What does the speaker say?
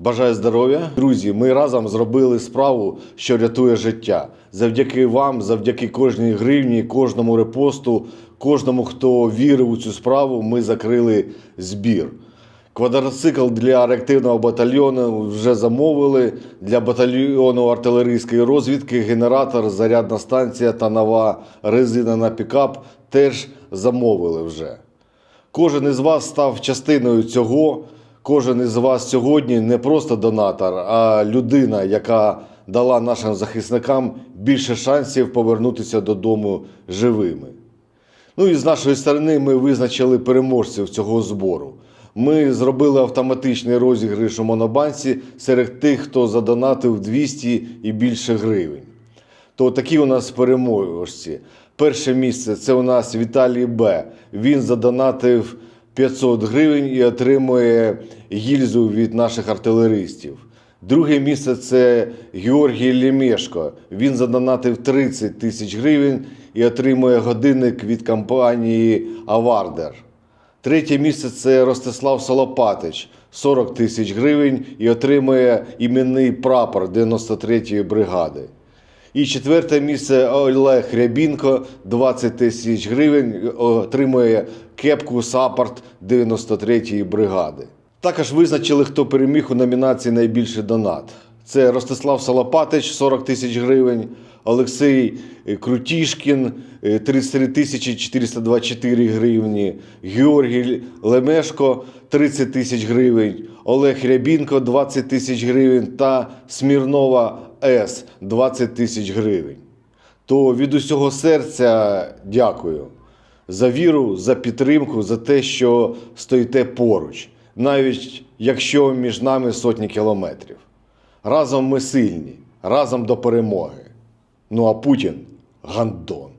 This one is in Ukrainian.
Бажаю здоров'я. Друзі, ми разом зробили справу, що рятує життя. Завдяки вам, завдяки кожній гривні, кожному репосту, кожному, хто вірив у цю справу, ми закрили збір. Квадроцикл для реактивного батальйону вже замовили. Для батальйону артилерійської розвідки генератор, зарядна станція та нова резина на пікап теж замовили вже. Кожен із вас став частиною цього. Кожен із вас сьогодні не просто донатор, а людина, яка дала нашим захисникам більше шансів повернутися додому живими. Ну і з нашої сторони ми визначили переможців цього збору. Ми зробили автоматичний розіграш у монобанці серед тих, хто задонатив 200 і більше гривень. То такі у нас переможці. Перше місце це у нас Віталій Б. Він задонатив 500 гривень і отримує гільзу від наших артилеристів. Друге місце це Георгій Лемешко. Він задонатив 30 тисяч гривень і отримує годинник від компанії Авардер. Третє місце це Ростислав Солопатич 40 тисяч гривень і отримує іменний прапор 93-ї бригади. І четверте місце Олег Рябінко 20 тисяч гривень отримує кепку Саппорт 93-ї бригади. Також визначили, хто переміг у номінації Найбільший донат. Це Ростислав Солопатич 40 тисяч гривень, Олексій е, Крутішкін е, 33 тисячі 424 гривні, Георгій Лемешко 30 тисяч гривень, Олег Рябінко 20 тисяч гривень та Смірнова С 20 тисяч гривень. То від усього серця дякую за віру, за підтримку, за те, що стоїте поруч, навіть якщо між нами сотні кілометрів. Разом ми сильні, разом до перемоги. Ну а Путін гандон.